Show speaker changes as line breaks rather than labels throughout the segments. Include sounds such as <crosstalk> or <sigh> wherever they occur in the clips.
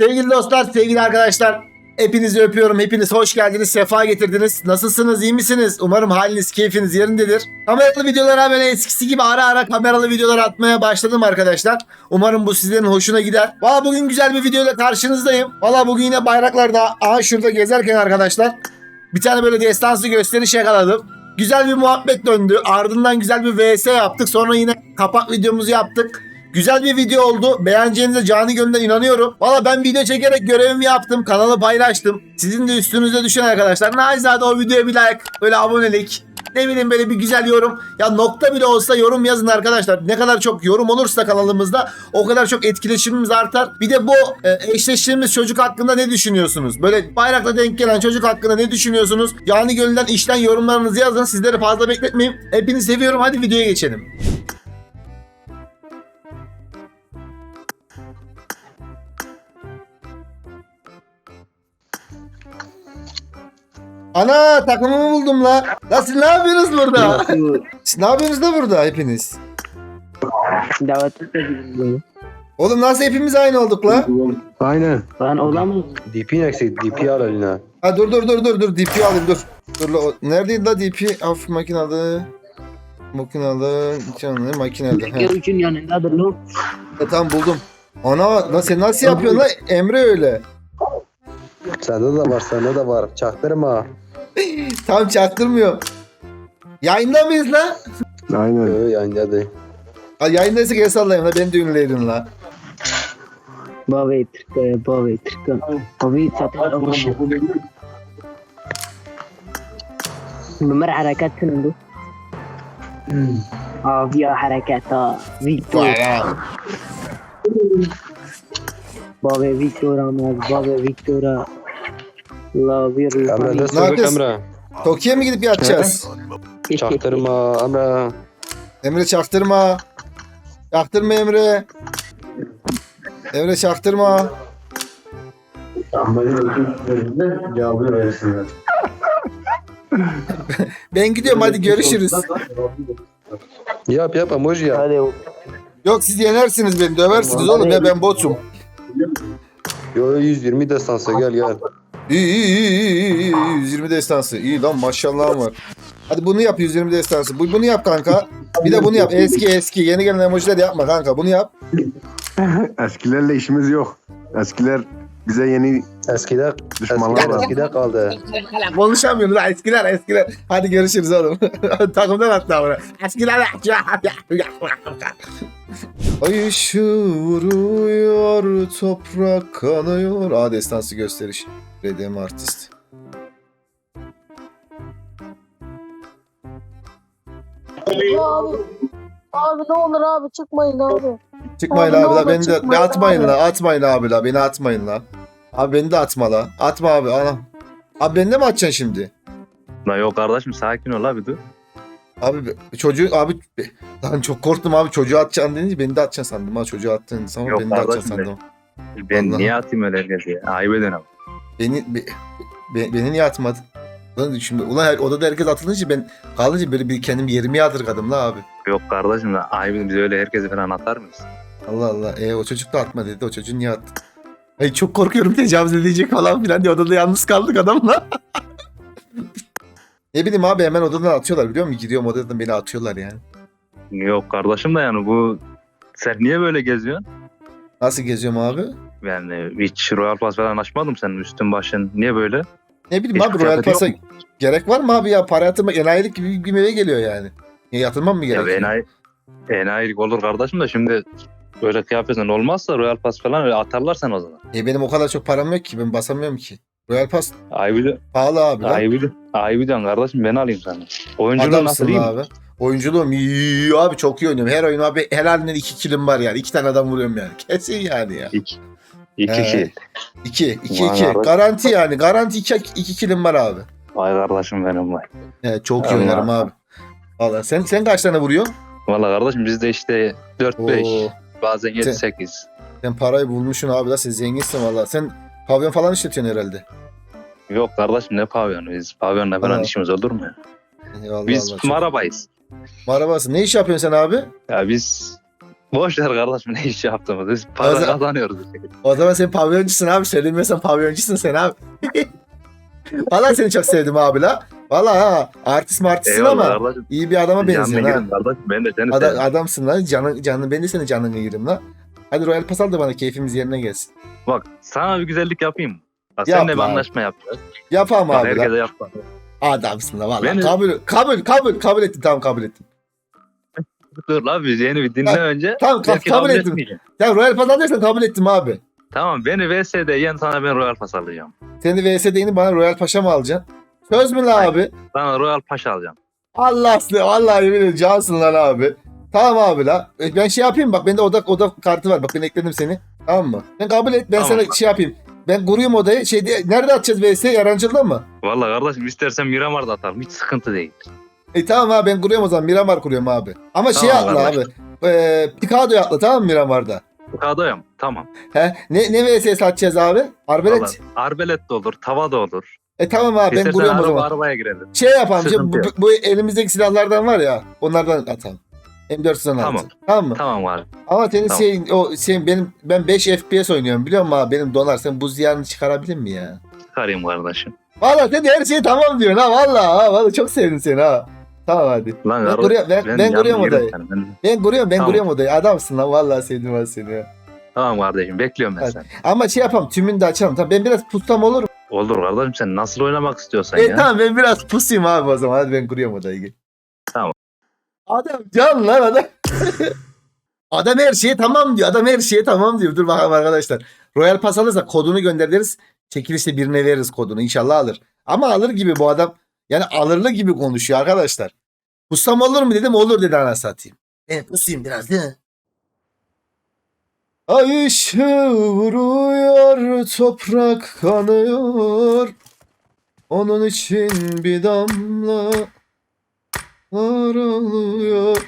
Sevgili dostlar, sevgili arkadaşlar. Hepinizi öpüyorum. Hepiniz hoş geldiniz. Sefa getirdiniz. Nasılsınız? iyi misiniz? Umarım haliniz, keyfiniz yerindedir. Kameralı videolara böyle eskisi gibi ara ara kameralı videolar atmaya başladım arkadaşlar. Umarım bu sizlerin hoşuna gider. Valla bugün güzel bir videoyla karşınızdayım. Valla bugün yine bayraklarda aha şurada gezerken arkadaşlar bir tane böyle destansı gösteriş yakaladım. Güzel bir muhabbet döndü. Ardından güzel bir VS yaptık. Sonra yine kapak videomuzu yaptık. Güzel bir video oldu. Beğeneceğinize canı gönülden inanıyorum. Valla ben video çekerek görevimi yaptım. Kanalı paylaştım. Sizin de üstünüze düşen arkadaşlar. Naizade o videoya bir like, böyle abonelik. Ne bileyim böyle bir güzel yorum. Ya nokta bile olsa yorum yazın arkadaşlar. Ne kadar çok yorum olursa kanalımızda o kadar çok etkileşimimiz artar. Bir de bu e, eşleştiğimiz çocuk hakkında ne düşünüyorsunuz? Böyle bayrakla denk gelen çocuk hakkında ne düşünüyorsunuz? Canı gönülden işten yorumlarınızı yazın. Sizleri fazla bekletmeyeyim. Hepinizi seviyorum. Hadi videoya geçelim. Ana takımımı buldum la. La siz ne yapıyorsunuz burada? siz ne yapıyorsunuz da burada hepiniz?
Davet edildi.
Oğlum nasıl hepimiz aynı olduk la?
Aynen.
Ben olamaz.
DP'nin eksik. DP al eline.
Ha dur dur dur dur dur DP alayım dur. Dur la o- neredeydi la DP? Af makinalı. Makinalı, canlı makinalı. He.
üçün yanındadır lan.
E, tamam buldum. Ana la sen nasıl yapıyorsun la? Emre öyle.
Sende de var, sende de var. Çaktırma. <laughs>
Tam çaktırmıyor. Yayında mıyız la?
Aynen. Öyle yani hadi.
Ha, yayındaysak el sallayayım la beni de ünleydin la.
Baba Türk'e, baba Türk'e. Baba satın almış. Numara harekat senin bu. Abi ya harekat ha. Victor. Baba Victor amaz. Baba Victor'a. La bir
Emre de
Tokyo'ya mı gidip yatacağız?
Çaktırma Emre.
Emre çaktırma. Çaktırma Emre. Emre çaktırma.
Cevabını verirsin.
Ben gidiyorum hadi görüşürüz.
Yap yap emoji yap.
Hadi
Yok siz yenersiniz beni döversiniz oğlum ya ben botum.
Yo yo, 120 destansı gel gel.
İyi iyi iyi iyi iyi iyi iyi 120 destansı. İyi lan maşallahım var. Hadi bunu yap 120 destansı. Bu, bunu yap kanka. Bir de bunu yap. Eski eski. Yeni gelen emojiler yapma kanka. Bunu yap. <laughs>
Eskilerle işimiz yok. Eskiler bize yeni
Eskide,
düşmanlar
eskide,
var.
eskide kaldı.
Konuşamıyoruz ha eskiler eskiler. Hadi görüşürüz oğlum. <laughs> Takımdan hatta bana. Eskiler. Ay ışığı vuruyor toprak kanıyor. Aa destansı gösteriş. RDM artist.
Abi, abi ne olur abi çıkmayın abi.
Çıkmayın
Abi ne
abi la beni de
çıkmayın
atmayın
abi.
la atmayın abi la beni atmayın la. Abi beni de atma la. Atma abi ana. Abi beni de mi atacaksın şimdi?
Lan yok kardeşim sakin ol abi dur.
Abi çocuğu abi lan çok korktum abi çocuğu atacaksın deyince beni de atacaksın sandım ha çocuğu attın
Yok
beni de atacaksın sandım.
Ben
Vallahi.
niye atayım öyle herkese ya? Ayıp ediyorsun ama.
Beni be- be- beni niye atmadın? Ulan şimdi ulan her, odada herkes atılınca ben kalınca böyle bir kendim yerimi yadırgadım la abi.
Yok kardeşim ayıp ediyorsun. Biz öyle herkese falan atar mıyız?
Allah Allah. E o çocuk da atma dedi. O çocuğu niye attı? Ay çok korkuyorum tecavüz edilecek falan filan diye odada yalnız kaldık adamla. <laughs> ne bileyim abi hemen odadan atıyorlar biliyor musun? Gidiyorum odadan beni atıyorlar yani.
Yok kardeşim da yani bu... Sen niye böyle geziyorsun?
Nasıl geziyorum abi?
Yani hiç Royal Pass falan açmadım senin üstün başın. Niye böyle?
Ne bileyim
Hiç
abi Royal
kıyafeti yok
Pass'a gerek var mı abi ya? Para yatırmak enayilik gibi bir gümeye geliyor yani. Ya yatırmam mı
Ya
gerekiyor?
enayi... Enayilik olur kardeşim de şimdi böyle kıyafetin olmazsa Royal Pass falan öyle atarlar sen o zaman.
E benim o kadar çok param yok ki ben basamıyorum ki. Royal Pass
ediyorsun.
pahalı abi lan.
Ayıp ediyorsun. Ayıp ediyorsun kardeşim ben alayım sana. Oyunculuğu nasıl iyi mi?
abi. Oyunculuğum iyi abi çok iyi oynuyorum. Her oyun abi helalinden iki kilim var yani. İki tane adam vuruyorum yani. <laughs> Kesin yani ya.
İki. İki
He.
kill.
İki, iki,
Vay
iki.
abi.
Garanti yani. Garanti iki, iki kilim var abi.
Vay kardeşim benim vay.
Evet, çok iyi oynarım abi. Valla sen sen kaç tane vuruyorsun?
Valla kardeşim bizde işte 4-5
Oo,
bazen
Sen-
7-8.
sen parayı bulmuşsun abi la sen zenginsin valla. Sen pavyon falan işletiyorsun herhalde.
Yok kardeşim ne pavyonu biz pavyonla falan
Aa.
işimiz olur mu? ya?
Eyvallah
Biz
Allah,
marabayız.
Marabası. Ne iş yapıyorsun sen abi?
Ya biz Boş ver kardeşim ne iş yaptığımız. Biz para
Özel-
kazanıyoruz.
O zaman sen pavyoncusun abi. Söylemesen pavyoncusun sen abi. <laughs> Valla seni çok sevdim abi la. Valla ha. Artist martistsin
Eyvallah
ama
kardeşim.
iyi bir adama benziyorsun ha.
kardeşim. Ben de seni
Ada-
sevdim.
adamsın lan. Canın, canın, ben de senin canını yerim la. Hadi Royal Pass al da bana keyfimiz yerine gelsin.
Bak sana bir güzellik yapayım. Bak
Yap
seninle bir
lan.
anlaşma yapacağız.
Yapalım
Bak
abi la.
herkese yapma.
Adamsın la valla.
Beni-
Kabul, kabul, kabul, kabul ettim. Tamam kabul ettim.
Dur lan biz yeni bir dinle
Ha,
önce.
tamam, ka-
Belki
kabul ettim.
etmeyeceğim.
Sen Royal Pass alacaksan kabul ettim abi.
Tamam beni VS'de yen sana ben Royal Pass alacağım.
Seni VS'de inip bana Royal Paşa mı alacaksın? Söz mü la
Aynen.
abi?
Sana Royal Paşa alacağım.
Allah size vallahi yemin ederim cansın lan abi. Tamam abi la. E, Ben şey yapayım bak bende oda oda kartı var. Bak ben ekledim seni. Tamam mı? Ben kabul et. Ben
Tamam.
sana şey yapayım. Ben kuruyum odayı. Şey nerede atacağız VS? Yarancıl'da mı?
Vallahi kardeşim istersen Miramar'da atarım. Hiç sıkıntı değil.
E tamam abi ben kuruyorum o zaman. Miramar kuruyorum abi. Ama şey
Tamam,
atla abi. E, Picado'ya atla tamam mı Miramar'da?
Kadoyum. Tamam.
He? Ne, ne VS atacağız abi? Arbelet.
Vallahi Arbelet de olur. Tava da olur.
E tamam abi ben kuruyorum o
araba,
zaman.
arabaya girelim.
Şey yapalım. Şey, bu, bu elimizdeki silahlardan var ya. Onlardan atalım. M416.
Tamam.
Tamam mı?
Tamam abi.
Ama senin
Tamam.
şeyin o şeyin benim ben 5 FPS oynuyorum biliyor musun abi benim donar sen buz diyarını çıkarabilir mi ya?
Çıkarayım kardeşim.
Valla sen her şeyi tamam diyorsun ha valla ha valla çok sevdim seni ha. Tamam hadi.
Lan
Ben, kuruyorum, ben, ben, kuruyorum
girerim
odayı.
senin. Ben-
Ben kuruyorum ben
Tamam.
kuruyorum odayı. Adamsın lan valla sevdim ben seni ya.
Tamam kardeşim bekliyorum ben
Hadi.
seni.
Ama şey yapalım tümünü de açalım. Tamam ben biraz pustam olur mu?
Olur kardeşim sen nasıl oynamak istiyorsan
E
ya.
tamam ben biraz pusayım abi o zaman. Hadi ben kuruyorum odayı. Gel.
Tamam.
Adam can lan adam. <laughs> adam her şeye tamam diyor. Adam her şeye tamam diyor. Dur bakalım arkadaşlar. Royal Pass alırsa kodunu göndeririz. Çekilişte birine veririz kodunu. İnşallah alır. Ama alır gibi bu adam. Yani alırlı gibi konuşuyor arkadaşlar. Pussam olur mu dedim. Olur dedi ana satayım. Evet pusayım biraz değil mi? Ay ışığı vuruyor, toprak kanıyor. Onun için bir damla aralıyor.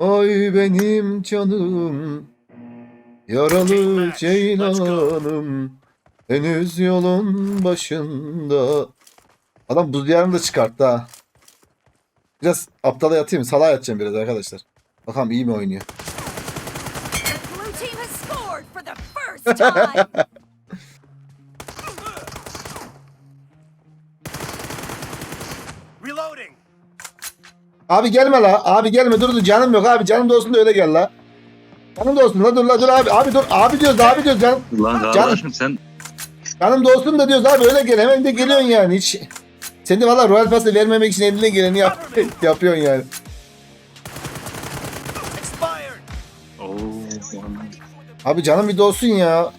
Ay benim canım, yaralı ceylanım. Henüz yolun başında. Adam buz diyarını da çıkarttı ha. Biraz aptala yatayım, salağa yatacağım biraz arkadaşlar. Bakalım iyi mi oynuyor. <laughs> Abi gelme la. Abi gelme dur dur canım yok abi canım da olsun da öyle gel la. Canım da olsun la dur la dur abi. Abi dur abi diyoruz abi diyoruz canım.
Lan
Canım.
sen
Canım da olsun da diyoruz abi öyle gel hemen de geliyorsun yani hiç. Sen de valla Royal Pass'ı vermemek için eline geleni yap, <laughs> yapıyorsun yani. Abi canım bir de olsun ya.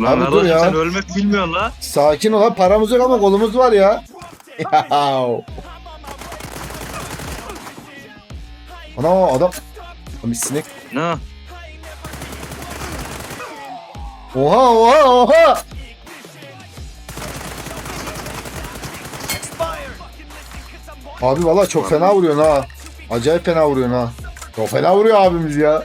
Lan
Abi dur ya.
sen ölmek bilmiyorsun la.
Sakin ol abi paramız yok ama kolumuz var ya. Ana adam. Abi sinek.
Ne?
Oha oha oha. Abi valla çok fena vuruyorsun ha. Acayip fena vuruyorsun ha. Çok fena vuruyor abimiz ya.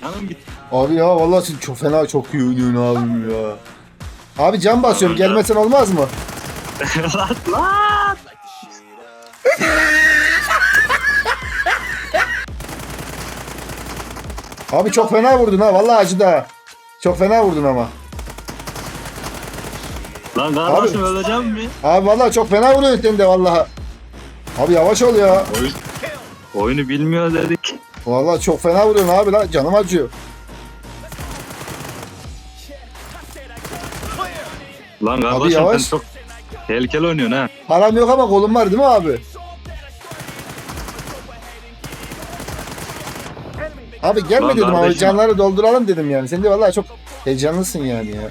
Canım git.
Abi ya vallahi sen çok fena çok iyi oynuyorsun abim ya. Abi can basıyorum gelmesen olmaz mı?
lan <laughs> lan.
Abi çok fena vurdun ha vallahi acıdı ha. Çok fena vurdun ama.
Lan kardeşim öleceğim mi?
Abi vallahi çok fena vuruyorsun sen de vallahi. Abi yavaş ol ya.
Oyun, oyunu bilmiyor dedik.
Vallahi çok fena vuruyorsun abi la canım acıyor.
Lan kardeşim
yavaş.
sen çok tehlikeli oynuyorsun ha.
Param yok ama kolum var değil mi abi? Abi gelme
Lan
dedim abi
kardeşim.
canları dolduralım dedim yani. Sen de vallahi çok heyecanlısın yani ya.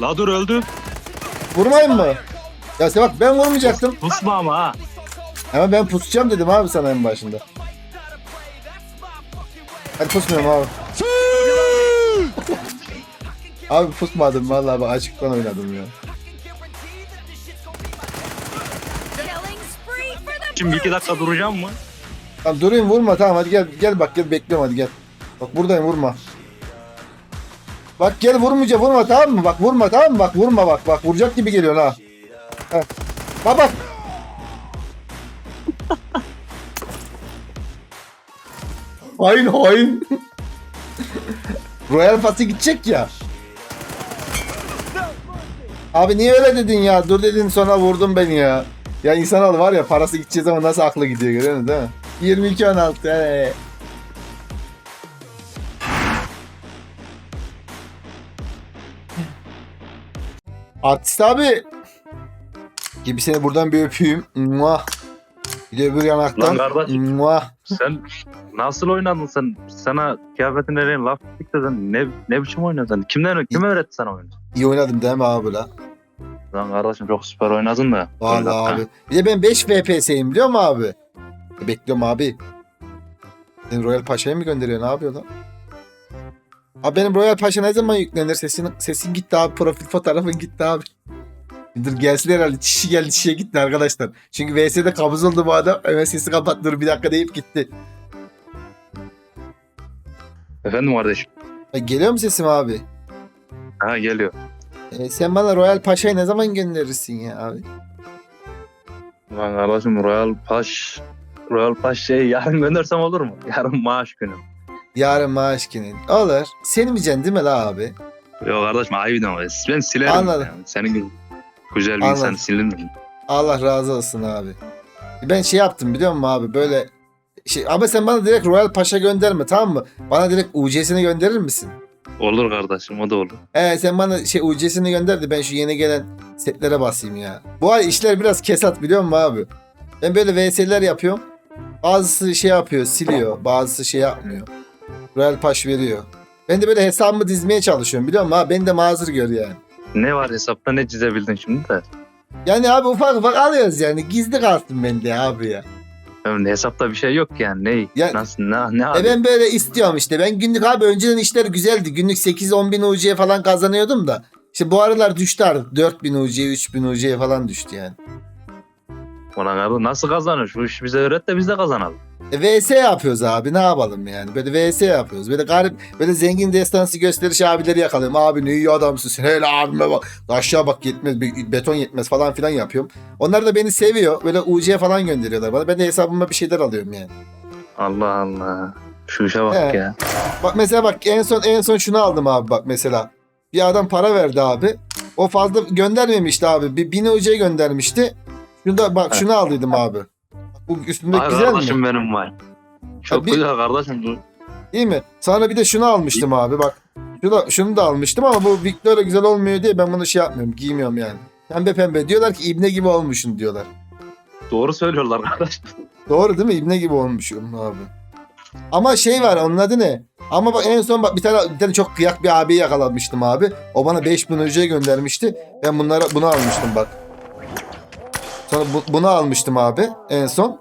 La dur öldü.
Vurmayın mı? Ya sen bak ben vurmayacaktım.
Pusma ama ha.
Ama ben pusacağım dedim abi sana en başında. Hadi pusmuyorum abi. Abi pusmadım vallahi bak açıktan oynadım ya.
Şimdi iki dakika duracağım mı?
Tamam durayım vurma tamam hadi gel gel bak gel bekliyorum hadi gel. Bak buradayım vurma. Bak gel vurmayacağım vurma tamam mı? Bak vurma tamam mı? Bak vurma bak bak vuracak gibi geliyor ha. Heh. Bak bak. Hain hain. Royal Pass'e gidecek ya. Abi niye öyle dedin ya? Dur dedin sonra vurdun beni ya. Ya insan var ya parası gideceği zaman nasıl aklı gidiyor görüyor musun değil mi? 22 16 he. Artist abi. Gibi seni buradan bir öpeyim. Muah. Bir de öbür yanaktan.
Lan kardeş.
Muah.
Sen nasıl oynadın sen? Sana kıyafetin nereye laf ettik de sen ne, ne biçim oynadın? Kimden, kim öğretti sana oyunu?
İyi oynadım değil mi abi la?
Lan kardeşim çok süper oynadın da.
Vallahi abi. Bir de ben 5 VPS'yim biliyor musun abi? E, bekliyorum abi. Senin Royal Paşa'ya mı gönderiyor? Ne yapıyor lan? Abi benim Royal Paşa ne zaman yüklenir? Sesin, sesin gitti abi. Profil fotoğrafın gitti abi. Dur gelsin herhalde. Çişi geldi çişe gitti arkadaşlar. Çünkü VS'de kabız oldu bu adam. Hemen sesi kapat dur bir dakika deyip gitti.
Efendim kardeşim.
E, geliyor mu sesim abi?
Ha geliyor.
E, sen bana Royal Paşa'yı ne zaman gönderirsin ya abi?
Lan kardeşim Royal Paş Royal Paş şey yarın göndersem olur mu? Yarın maaş günü.
Yarın maaş günü. Olur. Sevmeyeceksin değil mi la abi?
Yok kardeşim ayıp ama ben silerim.
Anladım.
Yani. Senin gibi güzel bir
Anladım.
insan silinmiyor.
Allah razı olsun abi. Ben şey yaptım biliyor musun abi böyle şey ama sen bana direkt Royal Paşa gönderme tamam mı? Bana direkt UC'sini gönderir misin?
Olur kardeşim o da olur.
Ee sen bana şey UC'sini gönder de ben şu yeni gelen setlere basayım ya. Bu ay işler biraz kesat biliyor musun abi? Ben böyle VS'ler yapıyorum. Bazısı şey yapıyor, siliyor. Bazısı şey yapmıyor. Royal Paş veriyor. Ben de böyle hesabımı dizmeye çalışıyorum biliyor musun abi? Beni de mazur gör yani.
Ne var hesapta ne çizebildin şimdi de.
Yani abi ufak ufak alıyoruz yani. Gizli kalsın bende abi ya.
Yani hesapta bir şey yok yani. Ne?
Ya-
Nasıl? Ne? Ne
E
abi?
ben böyle istiyorum işte. Ben günlük abi önceden işler güzeldi. Günlük 8-10 bin UC'ye falan kazanıyordum da. İşte bu aralar düştü artık. 4 bin UC'ye 3 bin UC'ye falan düştü yani.
Ulan kardeşim nasıl kazanır? Şu işi bize öğret de biz de kazanalım.
E VS yapıyoruz abi ne yapalım yani. Böyle VS yapıyoruz. Böyle garip böyle zengin destansı gösteriş abileri yakalıyorum. Abi ne iyi adamsın sen. Hele abime bak. Aşağı bak yetmez. be- Beton yetmez falan filan yapıyorum. Onlar da beni seviyor. Böyle UC falan gönderiyorlar bana. Ben de hesabıma bir şeyler alıyorum yani.
Allah Allah. Şu işe bak
He.
ya.
Bak mesela bak en son en son şunu aldım abi bak mesela. Bir adam para verdi abi. O fazla göndermemişti abi. Bir bin UC göndermişti. Şunu da bak şunu aldıydım abi. Bu üstünde
Ay
güzel mi?
kardeşim benim var. Çok
bir-
güzel kardeşim. bu.
Değil mi? Sonra bir de şunu almıştım abi bak. Şunu, da- şunu da almıştım ama bu Victoria güzel olmuyor diye ben bunu şey yapmıyorum. Giymiyorum yani. Pembe pembe. Diyorlar ki ibne gibi olmuşsun diyorlar.
Doğru söylüyorlar kardeş.
Doğru değil mi? İbne gibi olmuşum abi. Ama şey var onun adı ne? Ama bak en son bak bir tane, bir tane çok kıyak bir abi yakalamıştım abi. O bana 5000 UC göndermişti. Ben bunlara bunu almıştım bak. Sonra bu- bunu almıştım abi en son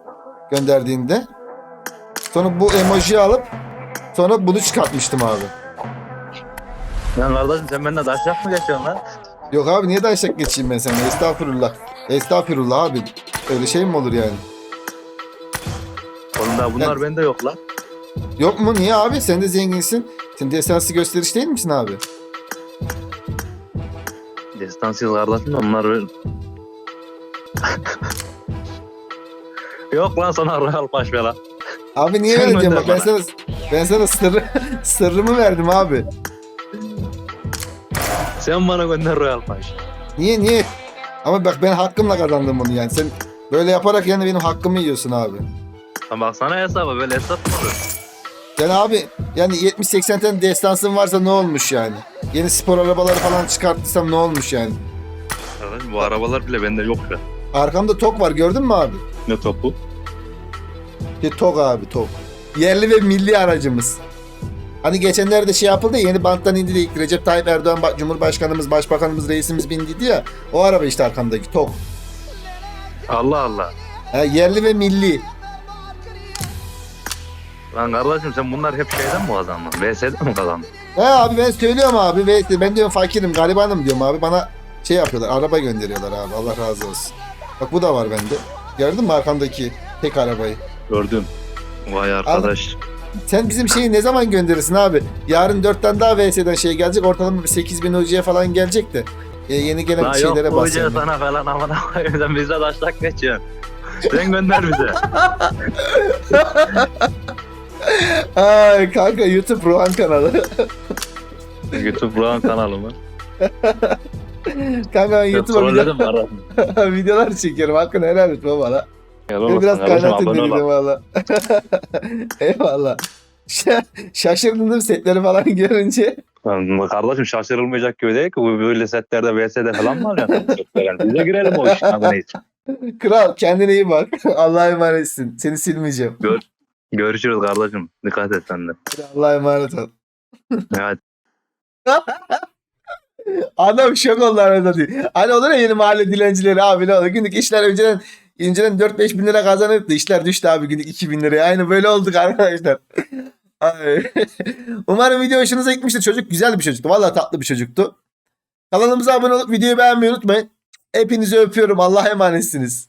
gönderdiğinde. Sonra bu emojiyi alıp sonra bunu çıkartmıştım abi.
Lan kardeşim sen benimle daşak mı geçiyorsun lan?
Yok abi niye daşak geçeyim ben sana? Estağfurullah. Estağfurullah abi. Öyle şey mi olur yani?
Oğlum daha bunlar bende yok lan.
Yok mu? Niye abi? Sen de zenginsin. Sen destansı gösteriş değil misin abi?
Destansiyel kardeşim de onlar. <laughs> yok lan sana Royal Paş be lan.
Abi niye
Sen
öyle diyorsun? Bak ben sana, ben sana sırrı, <laughs> sırrımı verdim abi.
Sen bana gönder Royal Paş.
Niye niye? Ama bak ben hakkımla kazandım bunu yani. Sen böyle yaparak yani benim hakkımı yiyorsun abi.
Lan baksana hesaba böyle hesap mı olur?
Yani abi yani 70-80 tane destansın varsa ne olmuş yani? Yeni spor arabaları falan çıkarttıysam ne olmuş yani?
Kardeşim bu arabalar bile bende yok ya.
Arkamda tok var gördün mü abi?
Ne topu?
Bir tok abi tok. Yerli ve milli aracımız. Hani geçenlerde şey yapıldı ya, yeni banttan indi de ilk Recep Tayyip Erdoğan bak- Cumhurbaşkanımız, Başbakanımız, Reisimiz bindiydi ya. O araba işte arkamdaki tok.
Allah Allah.
Ha, yerli ve milli.
Lan kardeşim sen bunlar hep şeyden mi kazandın? VS'den mi kazandın?
He abi ben söylüyorum abi. Ben diyorum fakirim garibanım diyorum abi. Bana şey yapıyorlar araba gönderiyorlar abi. Allah razı olsun. Bak bu da var bende. Gördün mü arkandaki tek arabayı?
Gördüm. Vay arkadaş.
Sen bizim şeyi ne zaman gönderirsin abi? Yarın 4 tane daha VS'den şey gelecek. Ortalama bir 8000 hocaya falan gelecek de. E, yeni gelen
La yok
şeylere
koyacağız
basıyorum.
sana falan amına koyayım. Sen bize taşlak geçiyorsun. Sen gönder bize. <laughs>
Ay kanka YouTube Ruhan kanalı.
YouTube Burak'ın kanalı mı? <laughs>
kanka ben YouTube'a video,
aradım. <laughs>
videolar çekiyorum. Hakkını helal et.
Gel
Beni biraz
ol.
dedim valla. <laughs> Eyvallah. Şa- Şaşırdım setleri falan <laughs> görünce.
Kardeşim şaşırılmayacak gibi değil ki. Bu böyle setlerde VS'de falan mı alıyorsun? Yani Biz de girelim o işin adına hiç.
Kral kendine iyi bak. Allah'a emanetsin. Seni silmeyeceğim.
Görüşürüz kardeşim. Dikkat et sen de.
Allah'a emanet ol.
Hadi.
Adam şok oldu arada diyor. Hani olur ya yeni mahalle dilencileri abi ne olur. Günlük işler önceden önceden 4-5 bin lira kazanıp da işler düştü abi günlük 2 bin liraya. Aynı böyle olduk arkadaşlar. <laughs> Umarım video hoşunuza gitmiştir. Çocuk güzel bir çocuktu. Vallahi tatlı bir çocuktu. Kanalımıza abone olup videoyu beğenmeyi unutmayın. Hepinizi öpüyorum. Allah'a emanetsiniz.